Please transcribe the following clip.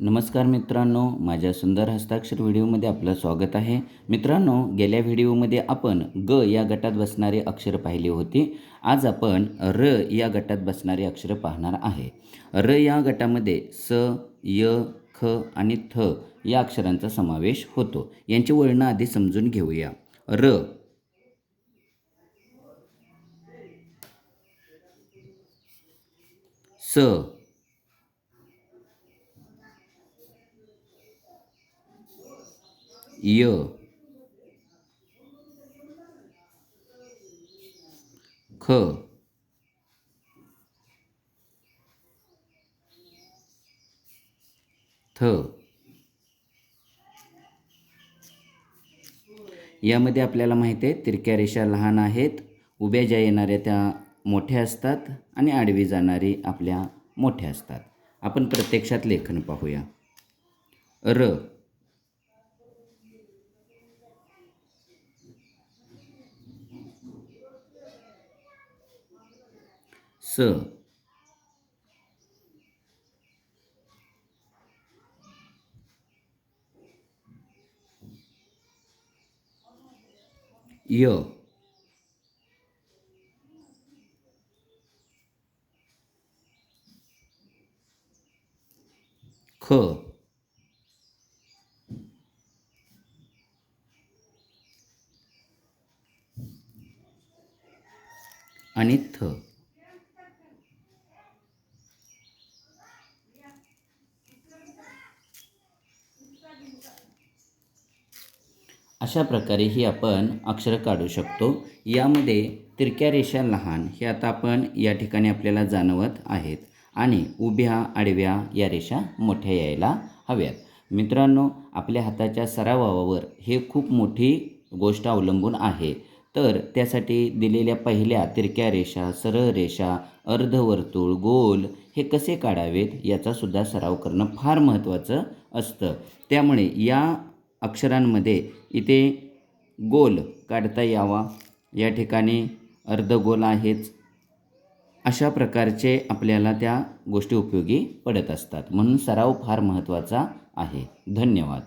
नमस्कार मित्रांनो माझ्या सुंदर हस्ताक्षर व्हिडिओमध्ये आपलं स्वागत आहे. मित्रांनो गेल्या व्हिडिओमध्ये आपण ग या गटात बसणारी अक्षरं पाहिले होते. आज आपण र या गटात बसणारी अक्षरं पाहणार आहे. र या गटामध्ये स य ख आणि थ या अक्षरांचा समावेश होतो. यांची वळणं आधी समजून घेऊया. र. स. य. ख. थ. यामध्ये आपल्याला माहिती आहे तिरक्या रेषा लहान आहेत उभ्या ज्या येणाऱ्या त्या मोठ्या असतात आणि आडवी जाणारी आपल्या मोठ्या असतात. आपण प्रत्यक्षात लेखन पाहूया. र. स य ख आणि थ अशा प्रकारे ही आपण अक्षरं काढू शकतो. यामध्ये तिरक्या रेषा लहान हे आता आपण या ठिकाणी आपल्याला जाणवत आहेत. आणि उभ्या आडव्या या रेषा मोठ्या यायला हव्यात. मित्रांनो आपल्या हाताच्या सरावावर हे खूप मोठी गोष्ट अवलंबून आहे. तर त्यासाठी दिलेल्या पहिल्या तिरक्या रेषा सरळ रेषा अर्धवर्तुळ गोल हे कसे काढावेत याचासुद्धा सराव करणं फार महत्त्वाचं असतं. त्यामुळे या अक्षरांमध्ये इथे गोल काढता यावा. या ठिकाणी अर्धगोल आहेच. अशा प्रकारचे आपल्याला त्या गोष्टी उपयोगी पडत असतात. म्हणून सराव फार महत्त्वाचा आहे. धन्यवाद.